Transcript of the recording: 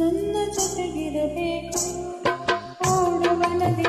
ನನ್ನ ಜೊತೆಗಿರಬೇಕು. ಓಡುವ ನದಿ